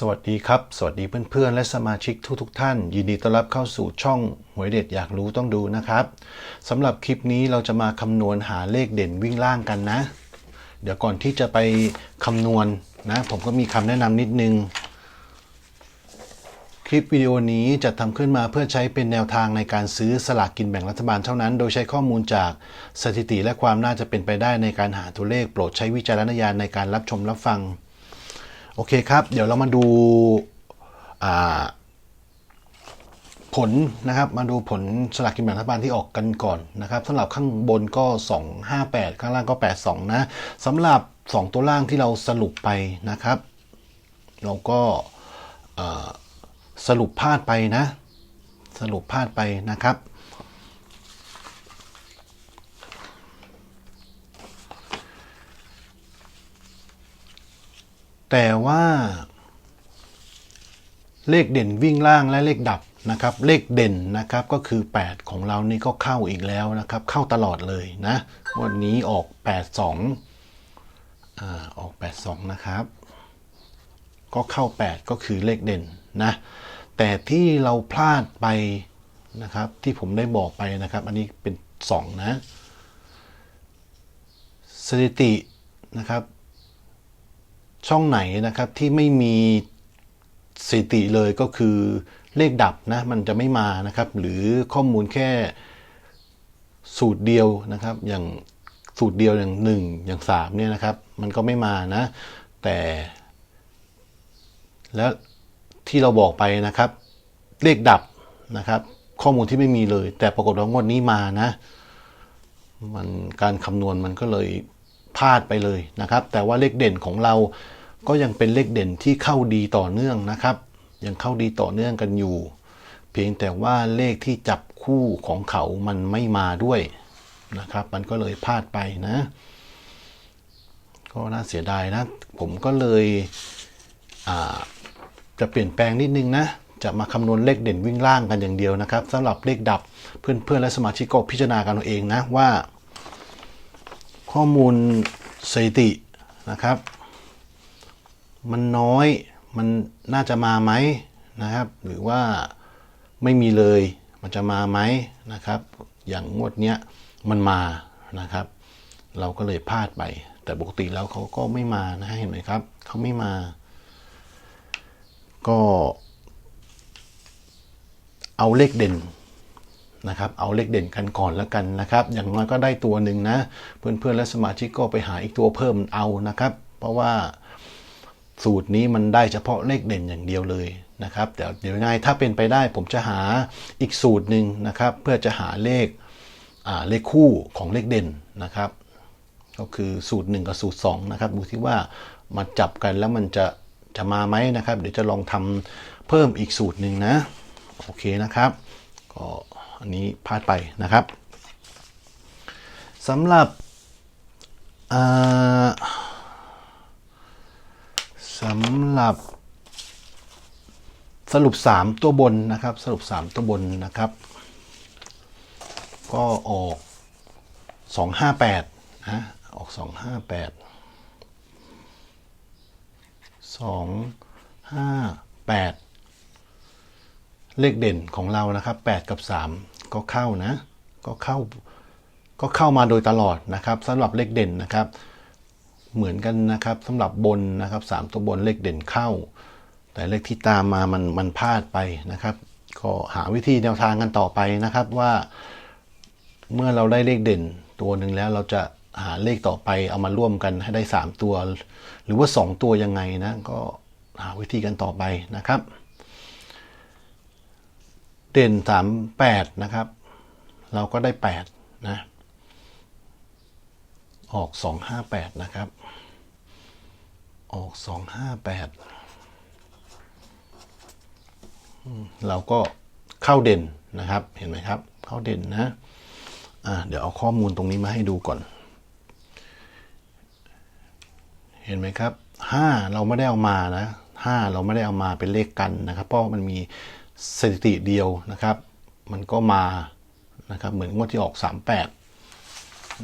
สวัสดีครับ สวัสดีเพื่อนๆ และสมาชิกทุกๆทท่าน ยินดีต้อนรับเข้าสู่ช่องหวยเด็ดอยากรู้ต้องดูนะครับสำหรับคลิปนี้เราจะมาคำนวณหาเลขเด่นวิ่งล่างกันนะ เดี๋ยวก่อนที่จะไปคำนวณนะ ผมก็มีคำแนะนำนิดนึง คลิปวิดีโอนี้จะทำขึ้นมาเพื่อใช้เป็นแนวทางในการซื้อสลากกินแบ่งรัฐบาลเท่านั้น โดยใช้ข้อมูลจากสถิติและความน่าจะเป็นไปได้ในการหาตัวเลขโปรดใช้วิจารณญาณในการรับชมรับฟัง โอเคครับ เดี๋ยวเรามาดูผลนะครับมาดูผลสลากกินแบ่งรัฐบาลที่ออกกันก่อนนะครับสำหรับข้างบนก็ 258 ข้างล่างก็ 82 นะสำหรับ 2 ตัวล่างที่เราสรุปไปนะครับ เราก็สรุปพลาดไปนะ สรุปพลาดไปนะครับ แต่ว่า เลขเด่นวิ่งล่างและเลขดับนะครับ เลขเด่นนะครับก็คือ 8 ของเรานี่ก็เข้าอีกแล้วนะครับ เข้าตลอดเลยนะวันนี้ออก 82อ่าออก 82 นะครับ ก็เข้า 8 ก็คือเลขเด่นนะแต่ที่เราพลาดไปนะครับ ที่ผมได้บอกไปนะครับ อันนี้เป็น 2 นะ สถิตินะครับ ช่องไหนนะครับที่ไม่มีสถิติเลยก็คือเลขดับนะมันจะไม่มานะครับ หรือข้อมูลแค่สูตรเดียวนะครับ อย่างสูตรเดียวอย่างหนึ่งอย่างสามเนี่ยนะครับ มันก็ไม่มานะ แต่ แล้วที่เราบอกไปนะครับ เลขดับนะครับ ข้อมูลที่ไม่มีเลย แต่ปรากฏว่างวดนี้มานะ มันการคำนวณมันก็เลยพลาดไปเลยนะครับ แต่ว่าเลขเด่นของเรา ก็ยังเป็นเลขเด่นที่เข้าดีต่อเนื่องนะครับ ยังเข้าดีต่อเนื่องกันอยู่ เพียงแต่ว่าเลขที่จับคู่ของเขามันไม่มาด้วยนะครับ มันก็เลยพลาดไปนะ ก็น่าเสียดายนะ ผมก็เลยจะเปลี่ยนแปลงนิดนึงนะ จะมาคำนวณเลขเด่นวิ่งล่างกันอย่างเดียวนะครับสำหรับเลขดับเพื่อนๆและสมาชิกก็พิจารณากันเอาเองนะว่า ข้อมูลสถิตินะครับ มันน้อย มันน่าจะมาไหมนะครับ หรือว่าไม่มีเลย มันจะมาไหมนะครับ อย่างงวดเนี้ยมันมานะครับ เราก็เลยพลาดไป แต่ปกติแล้วเขาก็ไม่มานะเห็นไหมครับเขาไม่มา ก็ เอาเลขเด่นนะครับเอาเลขเด่นกันก่อนแล้วกันนะครับ อย่างน้อยก็ได้ตัวหนึ่งนะ เพื่อนๆและสมาชิกก็ไปหาอีกตัวเพิ่มเอานะครับ เพราะว่า สูตรนี้มันได้เฉพาะเลขเด่นอย่างเดียวเลยนะครับแต่เดี๋ยวยังไงถ้าเป็นไปได้ผมจะหาอีกสูตรหนึ่งนะครับ เพื่อจะหาเลขเลขคู่ของเลขเด่นนะครับ ก็คือสูตร 1 กับสูตร2นะครับดูที่ว่ามาจับกันแล้วมันจะจะมาไหมนะครับ เดี๋ยวจะลองทำเพิ่มอีกสูตรหนึ่งนะ โอเคนะครับ ก็อันนี้พลาดไปนะครับสำหรับ สำหรับ สรุป 3 ตัวบนนะครับ สรุป 3 ตัวบนนะครับ ก็ออก 258นะออก 258 258 เลขเด่นของเรานะครับ 8 กับ 3 ก็เข้านะ ก็เข้าก็เข้ามาโดยตลอดนะครับสำหรับเลขเด่นนะครับ เหมือนกันนะครับสำหรับบนนะครับ3ตัวบนเลขเด่นเข้า แต่เลขที่ตามมามันมันพลาดไปนะครับ ก็หาวิธีแนวทางกันต่อไปนะครับว่า เมื่อเราได้เลขเด่นตัวหนึ่งแล้วเราจะหาเลขต่อไปเอามาร่วมกันให้ได้ 3 ตัว หรือว่า 2 ตัวยังไงนะก็หาวิธีกันต่อไปนะครับ เด่น 3 8 นะครับ เราก็ได้ 8 นะ ออก 258 นะครับ ออก 258 เราก็เข้าเด่นนะครับ เห็นไหมครับ เข้าเด่นนะอ่าเดี๋ยวเอาข้อมูลตรงนี้มาให้ดูก่อน เห็นไหมครับห้าเราไม่ได้เอามานะห้าเราไม่ได้เอามาเป็นเลขกันนะครับ เพราะมันมีสถิติเดียวนะครับ มันก็มานะครับ เหมือนงวดที่ออกสามแปด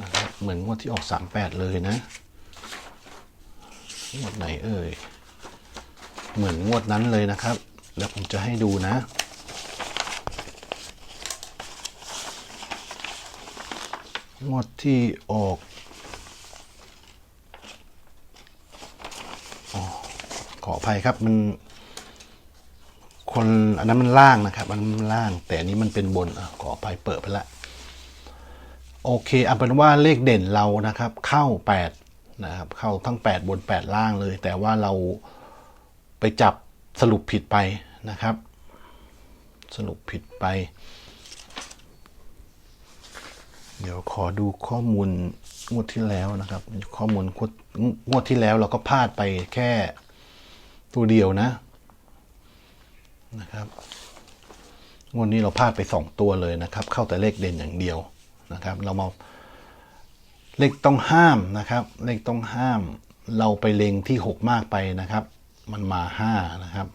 นะครับเหมือนงวดที่ออกสามแปดเลยนะงวดไหนเอ่ย เหมือนงวดนั้นเลยนะครับ แล้วผมจะให้ดูนะงวดที่ออกอขออภัยครับมันคนอันนั้นมันล่างนะครับ มันล่าง แต่อันนี้มันเป็นบนอขออภัยเปิดไปละ โอเคเอาเป็นว่าเลขเด่นเรานะครับ เข้า8นะครับเข้าทั้ง 8 บน 8 ล่างเลย แต่ว่าเราไปจับสรุปผิดไปนะครับ สรุปผิดไป เดี๋ยวขอดูข้อมูลงวดที่แล้วนะครับ ข้อมูลงวดงวดที่แล้วเราก็พลาดไปแค่ตัวเดียวนะนะครับงวดนี้เราพลาดไปสองตัวเลยนะครับ เข้าแต่เลขเด่นอย่างเดียว นะครับ เรามาเลขต้องห้ามนะครับ เลขต้องห้าม เราไปเล็งที่ 6 มากไปนะครับ มันมา5นะครับ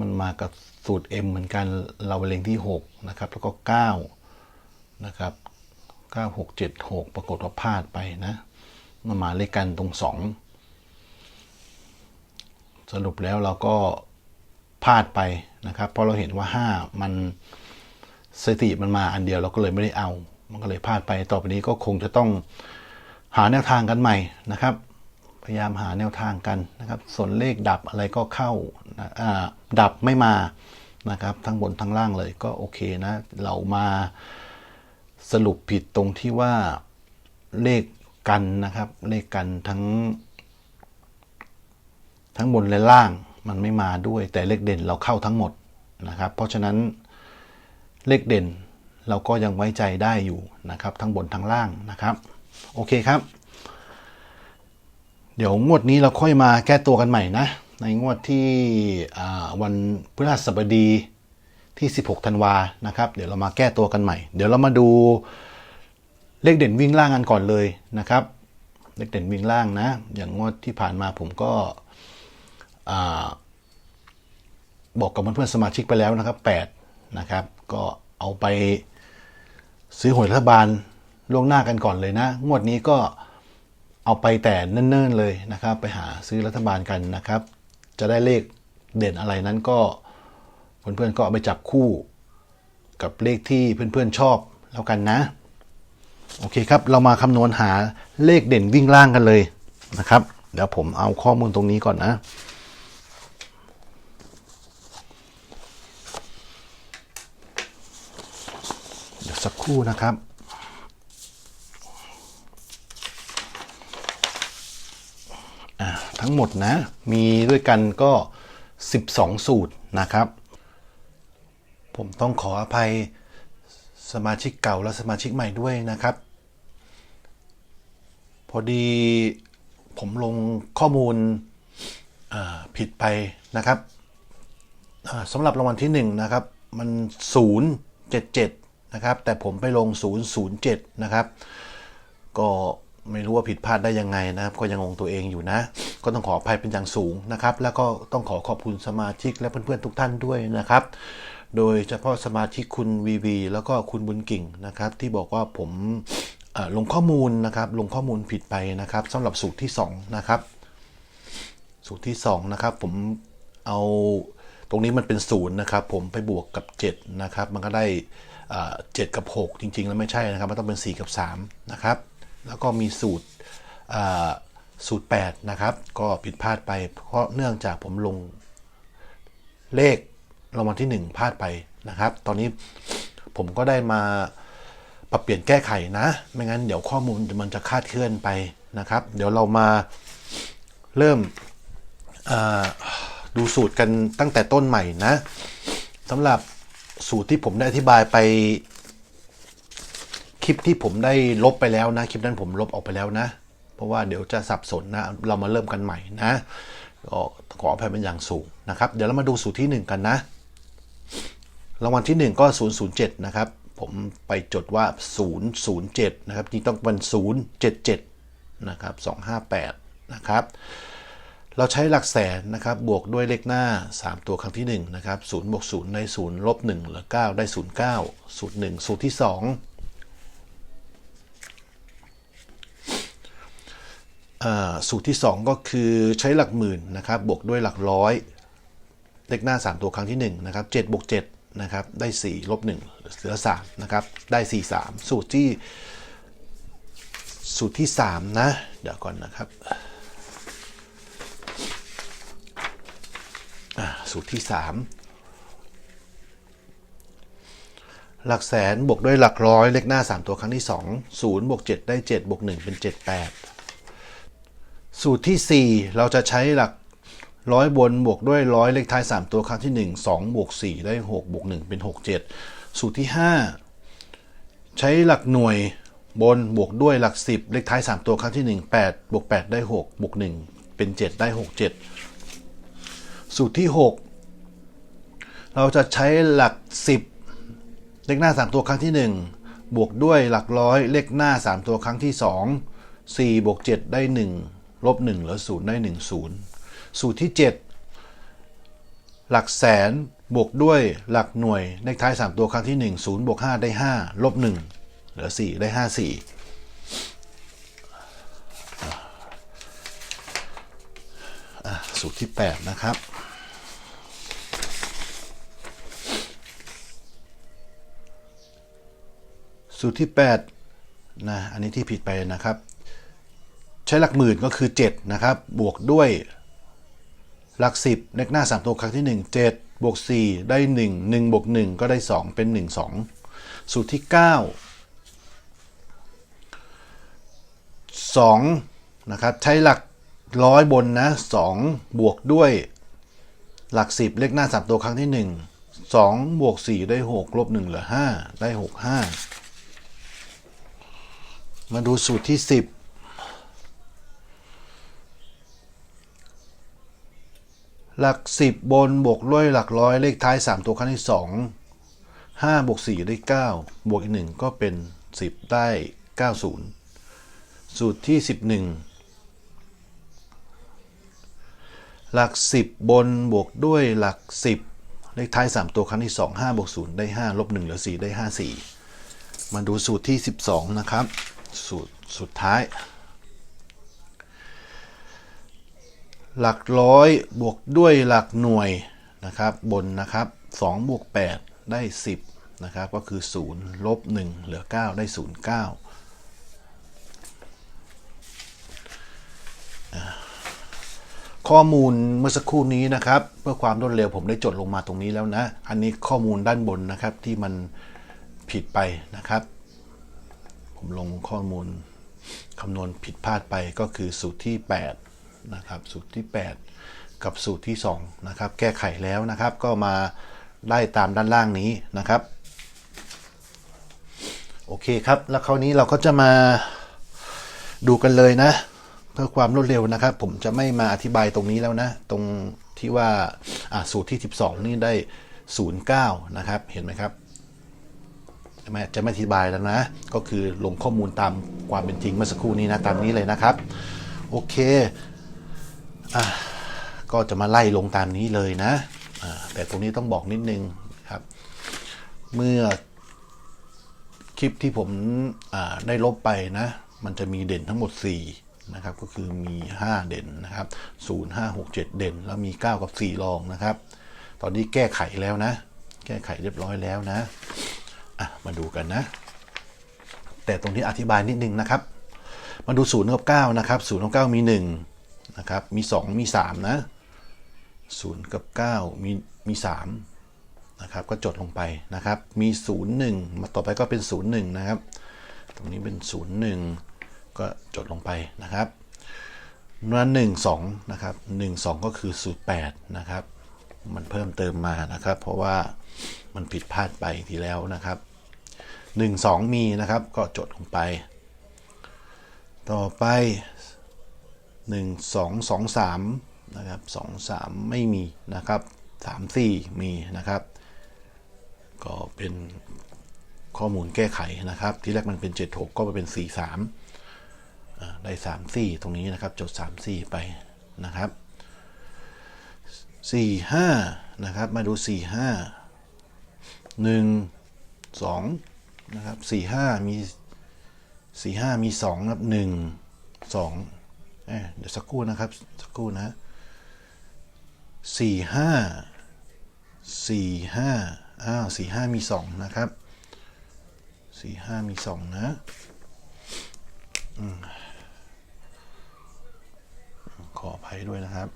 มันมากับสูตร M เหมือนกัน เราไปเล็งที่6นะครับ แล้วก็9นะครับ9 6 7 6 ปรากฏว่าพลาดไปนะ มันมาเลขกันตรง 2 สรุปแล้วเราก็พลาดไปนะครับ เพราะเราเห็นว่า 5 มัน สถิติมันมาอันเดียวเราก็เลยไม่ได้เอา มันก็เลยพลาดไปต่อไปนี้ก็คงจะต้องหาแนวทางกันใหม่นะครับ พยายามหาแนวทางกันนะครับ ส่วนเลขดับอะไรก็เข้าดับไม่มานะครับ ทั้งบนทั้งล่างเลยก็โอเคนะ เรามาสรุปผิดตรงที่ว่าเลขกันนะครับ เลขกันทั้ง ทั้งบนและล่างมันไม่มาด้วย แต่เลขเด่นเราเข้าทั้งหมดนะครับ เพราะฉะนั้น เลขเด่น เราก็ยังไว้ใจได้อยู่นะครับ ทั้งบนทั้งล่างนะครับ โอเคครับ เดี๋ยวงวดนี้เราค่อยมาแก้ตัวกันใหม่นะ ในงวดที่วันพฤหัสบดีที่ 16 ธันวานะครับ เดี๋ยวเรามาแก้ตัวกันใหม่ เดี๋ยวเรามาดูเลขเด่นวิ่งล่างกันก่อนเลยนะครับ เลขเด่นวิ่งล่างนะ อย่างงวดที่ผ่านมาผมก็อบอกกับเพื่อนๆสมาชิกไปแล้วนะครับ 8 นะครับ ก็เอาไปซื้อหวยรัฐบาลล่วงหน้ากันก่อนเลยนะ งวดนี้ก็เอาไปแต่เนิ่นๆเลยนะครับ ไปหาซื้อรัฐบาลกันนะครับ จะได้เลขเด่นอะไรนั้นก็เพื่อนๆก็เอาไปจับคู่กับเลขที่เพื่อนๆชอบแล้วกันนะ โอเคครับ เรามาคำนวณหาเลขเด่นวิ่งล่างกันเลยนะครับ เดี๋ยวผมเอาข้อมูลตรงนี้ก่อนนะ เดี๋ยว สักครู่นะครับ ทั้งหมดนะ มีด้วยกันก็ 12 สูตรนะครับ ผมต้องขออภัยสมาชิกเก่าและสมาชิกใหม่ด้วยนะครับ พอดีผมลงข้อมูลผิดไปนะครับสำหรับรางวัลที่ 1 นะครับ มัน 077 นะครับ แต่ผมไปลง 007 นะครับ ก็ไม่รู้ว่าผิดพลาดได้ยังไงนะครับ ก็ยังงงตัวเองอยู่นะ ก็ต้องขออภัยเป็นอย่างสูงนะครับ แล้วก็ต้องขอขอบคุณสมาชิกและเพื่อนๆทุกท่านด้วยนะครับ โดยเฉพาะสมาชิกคุณวีวีแล้วก็คุณบุญกิ่งนะครับ ที่บอกว่าผมลงข้อมูลนะครับลงข้อมูลผิดไปนะครับสำหรับสูตรที่2นะครับสูตรที่2นะครับผมเอาตรงนี้มันเป็นศูนย์นะครับ ผมไปบวกกับ 7 นะครับ มันก็ได้ อ่า7กับ 6 จริง ๆ แล้วไม่ใช่นะครับมันต้องเป็น 4 กับ3นะครับแล้วก็มีสูตรสูตร8นะครับก็ผิดพลาดไป เพราะเนื่องจากผมลงเลขรางวัลที่ 1พลาดไปนะครับ ตอนนี้ผมก็ได้มาปรับเปลี่ยนแก้ไขนะ ไม่งั้นเดี๋ยวข้อมูลมันจะคาดเคลื่อนไปนะครับ เดี๋ยวเรามาเริ่มดูสูตรกันตั้งแต่ต้นใหม่นะสำหรับ สูตรที่ผมได้อธิบายไป คลิปที่ผมได้ลบไปแล้วนะ คลิปนั้นผมลบออกไปแล้วนะ เพราะว่าเดี๋ยวจะสับสนนะ เรามาเริ่มกันใหม่นะก็ขออภัยเป็นอย่างสูงนะครับ เดี๋ยวเรามาดูสูตรที่ 1 กันนะ รางวัลที่ 1 ก็ 007 นะครับ ผมไปจดว่า 007 นะครับจริงต้องเป็น 077 นะครับ 258 นะครับ เราใช้หลักแสนนะครับบวกด้วยเลขหน้า 3 ตัวครั้งที่1นะครับ0บวก0ได้0ลบ1เหลือ9 ได้ 0 9 สูตร1สูตรที่2จอ่าสูตรที่ 2 ก็คือใช้หลักหมื่นนะครับบวกด้วยหลักร้อยเลขหน้า 3 ตัวครั้งที่1นะครับ7บวก7นะครับได้4ลบ1เหลือ3นะครับได้4 3 สูตรที่สูตรที่ 3 นะ เดี๋ยวก่อนนะครับอ่า สูตรที่ 3 หลักแสนบวกด้วยหลักร้อยเลขหน้า 3 ตัวครั้งที่ 2 0บวก7ได้7บวก1เป็น 7 8 สูตรที่ 4 เราจะใช้หลักร้อยบนบวกด้วยร้อยเลขท้าย 3 ตัวครั้งที่ 1 2บวก4ได้6บวก1เป็น 6 7 สูตรที่ 5 ใช้หลักหน่วยบนบวกด้วยหลัก 10 เลขท้าย 3 ตัวครั้งที่ 1 8บวก8ได้6บวก1เป็น 7 ได้ 6 7 สูตรที่ 6 เราจะใช้หลัก 10 เลขหน้า 3 ตัวครั้งที่ 1 บวกด้วยหลักร้อยเลขหน้า 3 ตัวครั้งที่ 2 4บวก7ได้ 1 ลบ1เหลือ0ได้ 1 0 สูตรที่ 7 หลักแสนบวกด้วยหลักหน่วยเลขท้าย 3 ตัวครั้งที่ 1 0บวก5ได้ 5 ลบ1เหลือ 4 ได้ 5 4อะ สูตรที่ 8 นะครับ สูตรที่8นะอันนี้ที่ผิดไปนะครับ ใช้หลักหมื่นก็คือ 7 นะครับ บวกด้วยหลัก 10 เลขหน้า 3 ตัวครั้งที่ 1 7 บวก 4 ได้ 1 1 บวก 1 ก็ได้ 2 เป็น 1 2 สูตรที่ 9 2นะครับ ใช้หลัก ร้อยบนนะ2บวกด้วยหลัก 10 เลขหน้า3ตัวครั้งที่ 1 2บวก4ได้6ลบ1เหลือ5ได้ 6 5 มาดูสูตรที่ 10 หลัก 10 บนบวกด้วยหลักร้อยเลขท้าย 3 ตัวครั้งที่ 2 5บวก4ได้ 9 บวกอีก 1 ก็เป็น 10 ได้ 90 สูตรที่ 11 หลัก 10 บนบวกด้วยหลัก 10 เลขท้าย 3 ตัวครั้งที่ 2 5บวก0ได้ 5 ลบ1เหลือ 4 ได้ 5 4 มาดูสูตรที่ 12 นะครับ สูตรสุดท้าย หลักร้อยบวกด้วยหลักหน่วยนะครับ บนนะครับ2บวก8ได้ 10 นะครับ ก็คือ 0 ลบ 1 เหลือ 9 ได้ 0 9 ข้อมูลเมื่อสักครู่นี้นะครับเพื่อความรวดเร็วผมได้จดลงมาตรงนี้แล้วนะ อันนี้ข้อมูลด้านบนนะครับที่มันผิดไปนะครับ ผมลงข้อมูลคำนวณผิดพลาดไปก็คือสูตรที่ 8 นะครับ สูตรที่ 8 กับสูตรที่ 2 นะครับ แก้ไขแล้วนะครับ ก็มาได้ตามด้านล่างนี้นะครับ โอเคครับ แล้วคราวนี้เราก็จะมาดูกันเลยนะ พื่อความรวดเร็วนะครับ ผมจะไม่มาอธิบายตรงนี้แล้วนะ ตรงที่ว่าสูตรที่ 12 นี่ได้ 09 นะครับ เห็นไหมครับไม่จะไม่อธิบายแล้วนะ ก็คือลงข้อมูลตามความเป็นจริงเมื่อสักครู่นี้นะ ตามนี้เลยนะครับ โอเคอะก็จะมาไล่ลงตามนี้เลยนะ แต่ตรงนี้ต้องบอกนิดนึงครับ เมื่อคลิปที่ผมได้ลบไปนะ มันจะมีเด่นทั้งหมด 4 นะครับก็คือมี 5 เด่นนะครับ0 5 6 7 เด่น แล้วมี 9 กับ 4 รองนะครับ ตอนนี้แก้ไขแล้วนะ แก้ไขเรียบร้อยแล้วนะอะมาดูกันนะ แต่ตรงนี้อธิบายนิดนึงนะครับ มาดู0กับ9นะครับ0กับ9มี1นะครับมี 2 มี 3 นะ0กับ9มีมี3นะครับก็จดลงไปนะครับ มี 0 1 มาต่อไปก็เป็น 0 1 นะครับ ตรงนี้เป็น 0 1 ก็จดลงไปนะครับเมื่อ1 2นะครับ1 2ก็คือสูตร8นะครับ มันเพิ่มเติมมานะครับ เพราะว่ามันผิดพลาดไปทีแล้วนะครับ1 2มีนะครับก็จดลงไป ต่อไป1 2 2 3นะครับ2 3ไม่มีนะครับ3 4มีนะครับ ก็เป็นข้อมูลแก้ไขนะครับ ที่แรกมันเป็น 7 6 ก็มาเป็น 4 3อ่าได้3 4ตรงนี้นะครับ จด3 4ไปนะครับสี่ห้านะครับมาดูสี่ห้าหนึ่งสองนะครับสี่ห้ามีสี่ห้ามีสองนะครับหนึ่งสองเอ้ยเดี๋ยวสักครู่นะครับ สักครู่นะสี่ห้าสี่ห้าอ้าวสี่ห้ามีสองนะครับสี่ห้ามีสองนะ อืม ขออภัยด้วยนะครับ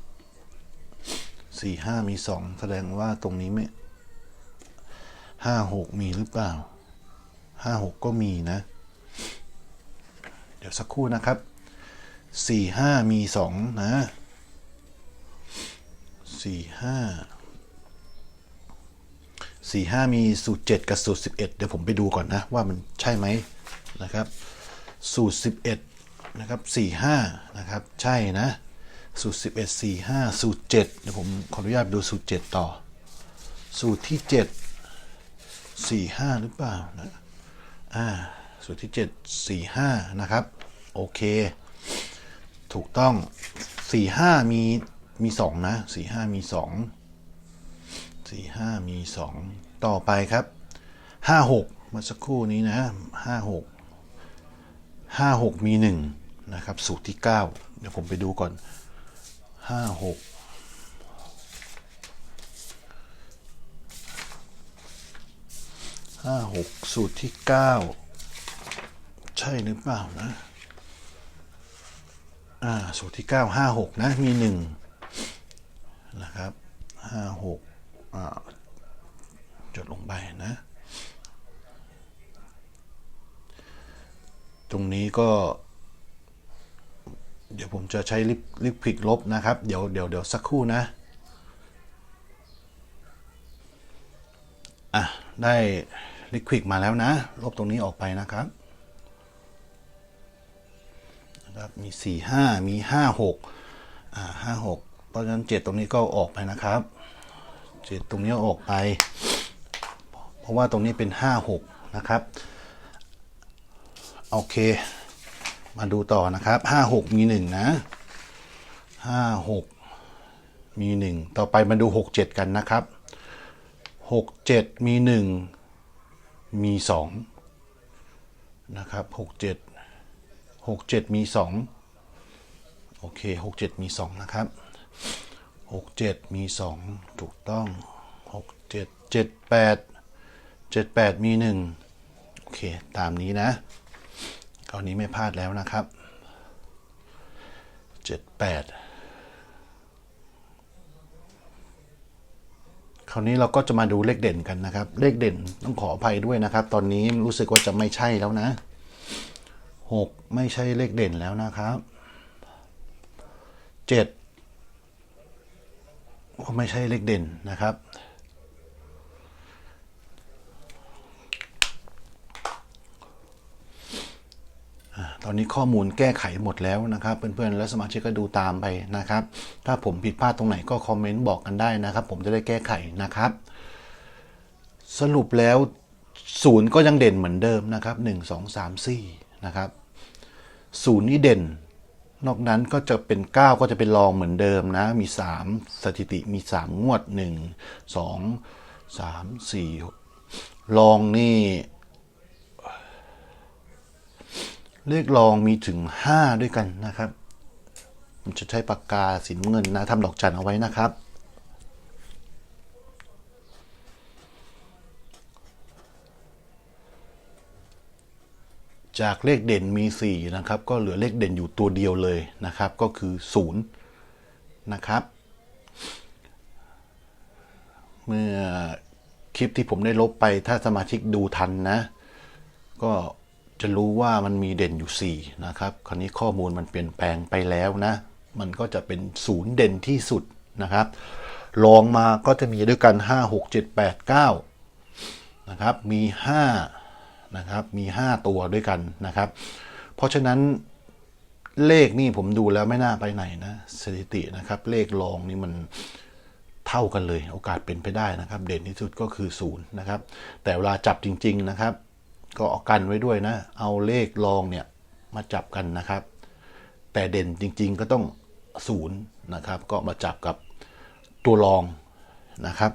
สี่ห้ามีสองแสดงว่าตรงนี้ไม่ห้าหกมีหรือเปล่าห้าหกก็มีนะ เดี๋ยวสักครู่นะครับสี่ห้ามีสองนะสี่ห้าสี่ห้ามีสูตรเจ็ดกับสูตรสิบเอ็ดเดี๋ยวผมไปดูก่อนนะ ว่ามันใช่ไหมนะครับ สูตรสิบเอ็ดนะครับสี่ห้านะครับ ใช่นะ สูตรสิบเอ็ดสี่ห้าสูตรเจ็ดเดี๋ยวผมขออนุญาตดูสูตรเจ็ดต่อ สูตรที่เจ็ดสี่ห้าหรือเปล่านะอ่าสูตรที่ 7 4 5 นะครับ โอเค ถูกต้อง 4 5 มี มี 2 นะ 4 5 มี 2 4 5 มี 2 ต่อไปครับ 5 6เมื่อสักครู่นี้นะ 5 6 5 6 มี 1 นะครับ สูตรที่ 9 เดี๋ยวผมไปดูก่อน 5 6ห้าหกสูตรที่เก้าใช่หรือเปล่านะ อ่า สูตรที่เก้าห้าหกนะ มีหนึ่งนะครับห้าหกอ่าจดลงไปนะ ตรงนี้ก็ ดี๋ยวผมจะใช้ลิปลิปผิกลบนะครับ เดี๋ยวเดี๋ยวเดี๋ยวสักครู่นะ อะ ได้ลิควิกมาแล้วนะ ลบตรงนี้ออกไปนะครับนะครับมี 4 5 มี 5 6 อ่า 5 6 เพราะฉะนั้น 7 ตรงนี้ก็ออกไปนะครับ 7 ตรงนี้ออกไป เพราะว่าตรงนี้เป็น 5 6 นะครับ โอเค มาดูต่อนะครับ5 6มี1นะ5 6มี1ต่อไปมาดู6 7กันนะครับหกเจ็ดมีหนึ่งมีสองนะครับหกเจ็ดหกเจ็ดมีสองโอเคหกเจ็ดมีสองนะครับหกเจ็ดมีสองถูกต้องหกเจ็ดเจ็ดแปดเจ็ดแปดมีหนึ่งโอเค ตามนี้นะ คราวนี้ไม่พลาดแล้วนะครับเจ็ดแปดคราวนี้เราก็จะมาดูเลขเด่นกันนะครับ เลขเด่นต้องขออภัยด้วยนะครับ ตอนนี้รู้สึกว่าจะไม่ใช่แล้วนะหกไม่ใช่เลขเด่นแล้วนะครับเจ็ดก็ไม่ใช่เลขเด่นนะครับ ตอนนี้ข้อมูลแก้ไขหมดแล้วนะครับ เพื่อนๆ และสมาชิกก็ดูตามไปนะครับ ถ้าผมผิดพลาดตรงไหนก็คอมเมนต์บอกกันได้นะครับ ผมจะได้แก้ไขนะครับ สรุปแล้วศูนย์ก็ยังเด่นเหมือนเดิมนะครับหนึ่งสองสามสี่นะครับศูนย์นี่เด่น นอกนั้นก็จะเป็น 9 ก็จะเป็นรองเหมือนเดิมนะ มี 3 สถิติมี 3 งวด 1 2 3 4 รองนี่ เลขรองมีถึง 5 ด้วยกันนะครับผมจะใช้ปากกาสีน้ำเงินนะทำดอกจันเอาไว้นะครับ จากเลขเด่นมี 4 นะครับ ก็เหลือเลขเด่นอยู่ตัวเดียวเลยนะครับ ก็คือ 0 นะครับ เมื่อคลิปที่ผมได้ลบไปถ้าสมาชิกดูทันนะ ก็ จะรู้ว่ามันมีเด่นอยู่ 4 นะครับ คราวนี้ข้อมูลมันเปลี่ยนแปลงไปแล้วนะ มันก็จะเป็นศูนย์เด่นที่สุดนะครับลองมาก็จะมีด้วยกัน 5 6 7 8 9นะครับมี5นะครับมี 5 ตัวด้วยกันนะครับ เพราะฉะนั้นเลขนี่ผมดูแล้วไม่น่าไปไหนนะสถิตินะครับ เลขลองนี่มันเท่ากันเลย โอกาสเป็นไปได้นะครับ เด่นที่สุดก็คือศูนย์นะครับแต่เวลาจับจริง ๆนะครับ ก็เอากันไว้ด้วยนะ เอาเลขลองเนี่ยมาจับกันนะครับ แต่เด่นจริงๆก็ต้องศูนย์นะครับ ก็มาจับกับตัวรองนะครับ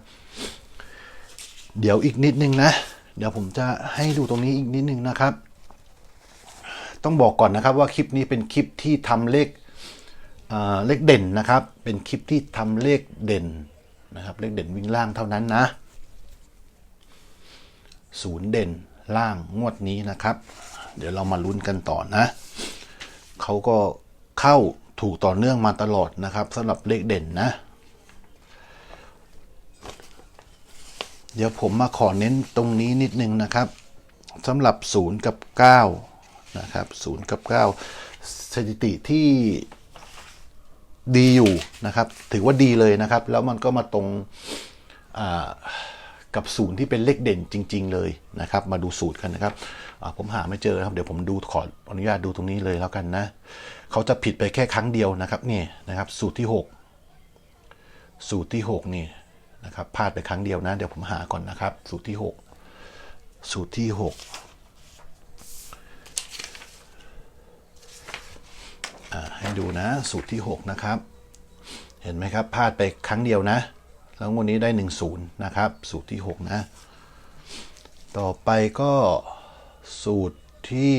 เดี๋ยวอีกนิดนึงนะ เดี๋ยวผมจะให้ดูตรงนี้อีกนิดนึงนะครับ ต้องบอกก่อนนะครับว่าคลิปนี้เป็นคลิปที่ทำเลขเเลขเด่นนะครับ เป็นคลิปที่ทำเลขเด่นนะครับ เลขเด่นวิ่งล่างเท่านั้นนะศูนย์เด่น ล่างงวดนี้นะครับ เดี๋ยวเรามาลุ้นกันต่อนะเขาก็เข้าถูกต่อเนื่องมาตลอดนะครับสำหรับเลขเด่นนะ เดี๋ยวผมมาขอเน้นตรงนี้นิดนึงนะครับสำหรับ 0 กับ 9 นะครับ0กับ 9 สถิติที่ดีอยู่นะครับ ถือว่าดีเลยนะครับ แล้วมันก็มาตรงอ่า กับศูนย์ที่เป็นเลขเด่นจริง ๆ เลยนะครับ มาดูสูตรกันนะครับผมหาไม่เจอครับเดี๋ยวผมดูขออนุญาตดูตรงนี้เลยแล้วกันนะเขาจะผิดไปแค่ครั้งเดียวนะครับนี่นะครับสูตรที่ 6 สูตรที่ 6 นี่นะครับพลาดไปครั้งเดียวนะ เดี๋ยวผมหาก่อนนะครับ สูตรที่ 6 สูตรที่ 6 ให้ดูนะ สูตรที่ 6 นะครับ เห็นไหมครับพลาดไปครั้งเดียวนะ แล้วงวดนี้ได้ 1 0 นะครับ สูตรที่ 6 นะ ต่อไปก็สูตรที่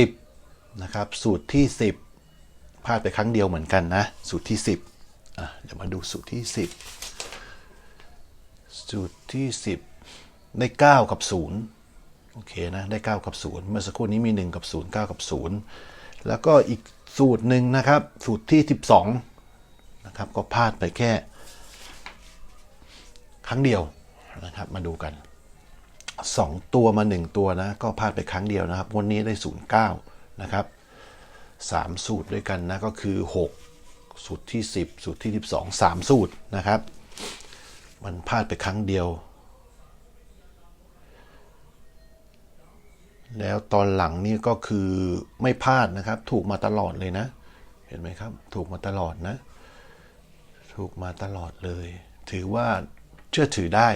10 นะครับ สูตรที่ 10พลาดไปครั้งเดียวเหมือนกันนะ สูตรที่ 10อะเดี๋ยวมาดูสูตรที่ 10 สูตรที่ 10 ได้ 9 กับ 0 โอเคนะ ได้ 9 กับ 0 เมื่อสักครู่นี้มี 1 กับ 0 9 กับ 0 แล้วก็อีกสูตรหนึ่งนะครับ สูตรที่ 12 นะครับ ก็พลาดไปแค่ ครั้งเดียวนะครับมาดูกัน 2 ตัวมา 1 ตัวนะ ก็พลาดไปครั้งเดียวนะครับวันนี้ได้ 09 นะครับ 3 สูตรด้วยกันนะ ก็คือ 6 สูตรที่ 10 สูตรที่ 12 3 สูตรนะครับ มันพลาดไปครั้งเดียว แล้วตอนหลังนี่ก็คือไม่พลาดนะครับ ถูกมาตลอดเลยนะ เห็นไหมครับ ถูกมาตลอดนะ ถูกมาตลอดเลย ถือว่า เชื่อถือได้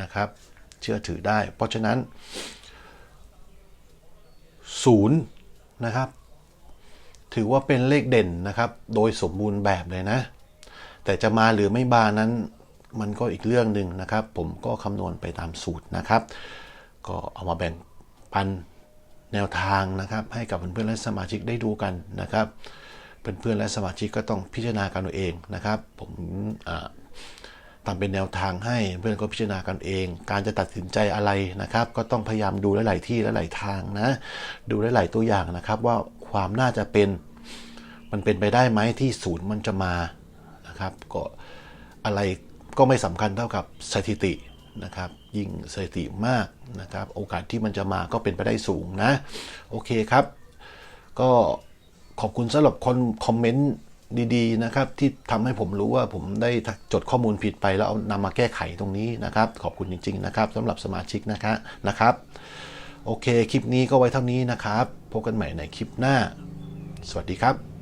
นะครับ เชื่อถือได้ เพราะฉะนั้นศูนย์นะครับ ถือว่าเป็นเลขเด่นนะครับ โดยสมบูรณ์แบบเลยนะ แต่จะมาหรือไม่มานั้น มันก็อีกเรื่องหนึ่งนะครับ ผมก็คำนวณไปตามสูตรนะครับ ก็เอามาแบ่งปันแนวทางนะครับ ให้กับเพื่อนๆและสมาชิกได้ดูกันนะครับเพื่อนๆและสมาชิกก็ต้องพิจารณากันเอาเองนะครับ ผม อ่าทำเป็นแนวทางให้เพื่อนก็พิจารณากันเอง การจะตัดสินใจอะไรนะครับ ก็ต้องพยายามดูหลาย ๆ ที่หลาย ๆ ทางนะ ดูหลาย ๆ ตัวอย่างนะครับ ว่าความน่าจะเป็นมันเป็นไปได้ไหมที่ศูนย์มันจะมานะครับ ก็อะไรก็ไม่สำคัญเท่ากับสถิตินะครับ ยิ่งสถิติมากนะครับ โอกาสที่มันจะมาก็เป็นไปได้สูงนะ โอเคครับ ก็ขอบคุณสำหรับคนคอมเมนต์ ดีๆนะครับที่ทำให้ผมรู้ว่าผมได้จดข้อมูลผิดไปแล้วเอานำมาแก้ไขตรงนี้นะครับ ขอบคุณจริง ๆ นะครับสำหรับสมาชิกนะคะนะครับ โอเค คลิปนี้ก็ไว้เท่านี้นะครับ พบกันใหม่ในคลิปหน้า สวัสดีครับ